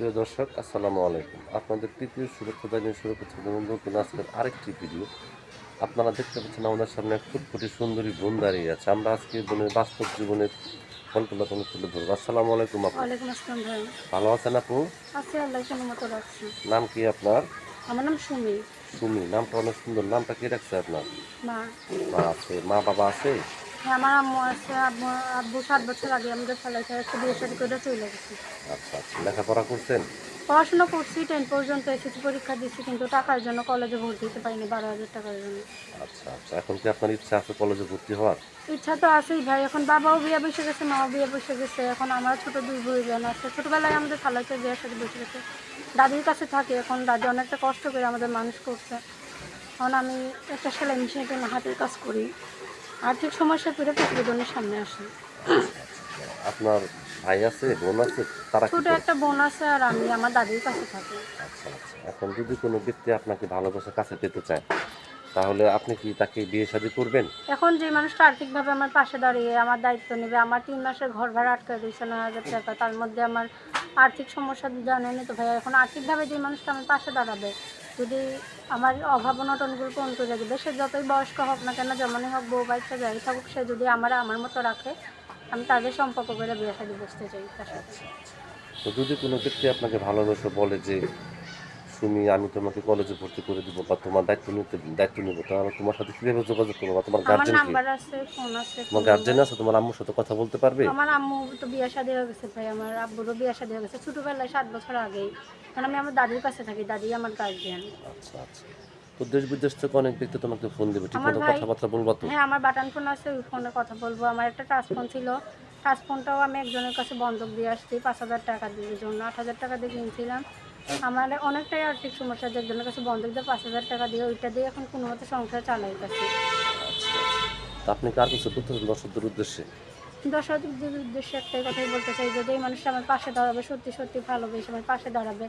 প্রিয় দর্শক আসসালামু আলাইকুম। আপনাদের তৃতীয় সুরক্ষা জানিয়ে শুরু করছে নতুন আজকের আরেকটি ভিডিও। আপনারা দেখতে পাচ্ছেন আমাদের সামনে এক ফুটফুটি সুন্দরী বোন দাঁড়িয়ে আছে। আমরা আজকে বোনের বাস্তব জীবনের ফলগুলো তুলে ধরবো। আসসালামু আলাইকুম আপু। ভালো আছেন আপু? নাম কি আপনার? আমার নাম সুমি। সুমি। নামটা অনেক সুন্দর। নামটা কি রাখছে আপনার? মা আছে। মা বাবা আছে? হ্যাঁ আমার আম্মু আছে আব্বু আব্বু সাত বছর আগে আমাদের ফেলাইতে একটু বিয়ে শাড়ি করে চলে গেছে। আচ্ছা আচ্ছা। লেখাপড়া করছেন? পড়াশোনা করছি টেন পর্যন্ত এসএসসি পরীক্ষা দিচ্ছি কিন্তু টাকার জন্য কলেজে ভর্তি হতে পারিনি বারো হাজার টাকার জন্য। আচ্ছা আচ্ছা। এখন কি আপনার ইচ্ছা আছে কলেজে ভর্তি হওয়ার? ইচ্ছা তো আছেই ভাই। এখন বাবাও বিয়ে বসে গেছে মাও বিয়ে বসে গেছে। এখন আমার ছোট দুই বই বোন আছে। ছোটবেলায় আমাদের খালাইতে বিয়ের সাথে বসে গেছে। দাদির কাছে থাকি। এখন দাদি অনেকটা কষ্ট করে আমাদের মানুষ করছে। এখন আমি একটা সেলাই মেশিনে হাতের কাজ করি। আর্থিক সমস্যা পুরো প্রতিবেদনের সামনে আসে আপনার ভাই আছে বোন আছে তারা ছোট একটা বোন আছে আর আমি আমার দাদির কাছে থাকি। আচ্ছা আচ্ছা। এখন যদি কোনো ব্যক্তি আপনাকে ভালোবাসা কাছে পেতে চায় তাহলে আপনি কি তাকে বিয়ে শাদী করবেন? এখন যে মানুষটা আর্থিকভাবে আমার পাশে দাঁড়িয়ে আমার দায়িত্ব নেবে আমার তিন মাসের ঘর ভাড়া আটকে দিয়েছে নয় হাজার টাকা তার মধ্যে আমার আর্থিক সমস্যা জানেনি তো ভাইয়া এখন আর্থিকভাবে যে মানুষটা আমার পাশে দাঁড়াবে যদি আমার অভাব অনটনগুলো পূরণ করে দেবে, সে যতই বয়স্ক হোক না কেন, যেমনই হোক বউ বাচ্চা যাই থাকুক, সে যদি আমার আমার মতো রাখে, আমি তাদের সম্পর্ক করে বিয়ে শাদী বসতে চাই তার সাথে যদি কোনো ক্ষেত্রে আপনাকে ভালোবাসে বলে যে সুমি আমি তোমাকে কলেজে ভর্তি করে দিব বা তোমার দায়িত্ব নিতে দায়িত্ব নেব। তাহলে তোমার সাথে কীভাবে যোগাযোগ করব বা তোমার গার্জেন কি? নাম্বার আছে ফোন আছে তোমার গার্জেন আছে তোমার আম্মুর সাথে কথা বলতে পারবে? আমার আম্মু তো বিয়ে শাদী হয়ে গেছে ভাই আমার আব্বুরও বিয়ে শাদী হয়ে গেছে। ছোটবেলায় সাত বছর আগেই কারণ আমি আমার দাদির কাছে থাকি দাদি আমার গার্জেন আচ্ছা আচ্ছা। তো দেশ বিদেশ থেকে অনেক ব্যক্তি তোমাকে ফোন দেবে ঠিক মতো কথাবার্তা বলবা তো? হ্যাঁ আমার বাটন ফোন আছে ওই ফোনে কথা বলব। আমার একটা টাচ ফোন ছিল টাচ ফোনটাও আমি একজনের কাছে বন্ধক দিয়ে আসছি পাঁচ হাজার টাকা দিয়ে জন্য আট হাজার টাকা দিয়ে কিনছিলাম। আমার অনেকটাই আর্থিক সমস্যা আছে একজনের কাছে বন্ধক দিয়ে পাঁচ হাজার টাকা দিয়ে ওইটা দিয়ে এখন কোনো মতো সংসার চালাই গেছে তা আপনি কার কাছে বলতেছেন দর্শকদের উদ্দেশ্যে? দর্শকদের উদ্দেশ্যে একটাই কথাই বলতে চাই যদি এই মানুষটা আমার পাশে দাঁড়াবে সত্যি সত্যি ভালোবেসে আমার পাশে দাঁড়াবে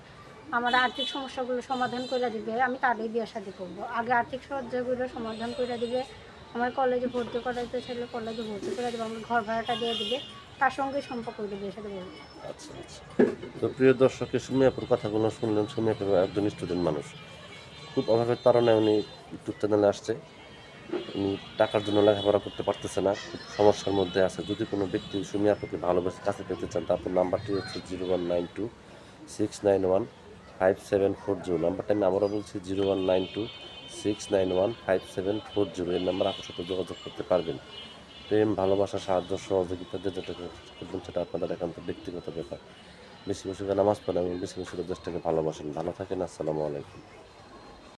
আমার আর্থিক সমস্যাগুলো সমাধান করে দিবে আমি তারই বিয়ে শাদি করব। আগে আর্থিক সমস্যাগুলো সমাধান করে দিবে আমার কলেজে ভর্তি করাইতে ছেলে কলেজে ভর্তি করে দেবে আমার ঘর ভাড়াটা দিয়ে দিবে তার সঙ্গে সম্পর্ক করব আচ্ছা আচ্ছা। তো প্রিয় দর্শকের সুমি আপুর কথাগুলো শুনলেন সুমি আপু একজন স্টুডেন্ট মানুষ। খুব অভাবের তারণে উনি ইউটিউব চ্যানেলে আসছে। উনি টাকার জন্য লেখাপড়া করতে পারতেছে না, খুব সমস্যার মধ্যে আছে। যদি কোনো ব্যক্তি সুমি ভালোবেসে কাছে পেতে চান তারপর নাম্বারটি হচ্ছে zero one nine two six nine one five seven four zero. নাম্বারটা আমি আবারও বলছি, zero one nine two six nine one five seven four zero. এই নাম্বার আপনার সাথে যোগাযোগ করতে পারবেন। প্রেম, ভালোবাসা, সাহায্য, সহযোগিতা যেটা করবেন সেটা আপনাদের একান্ত ব্যক্তিগত ব্যাপার। বেশি বেশি নামাজ পড়েন এবং বেশি বেশি দেশটাকে ভালোবাসেন। ভালো থাকেন, আসসালামু আলাইকুম।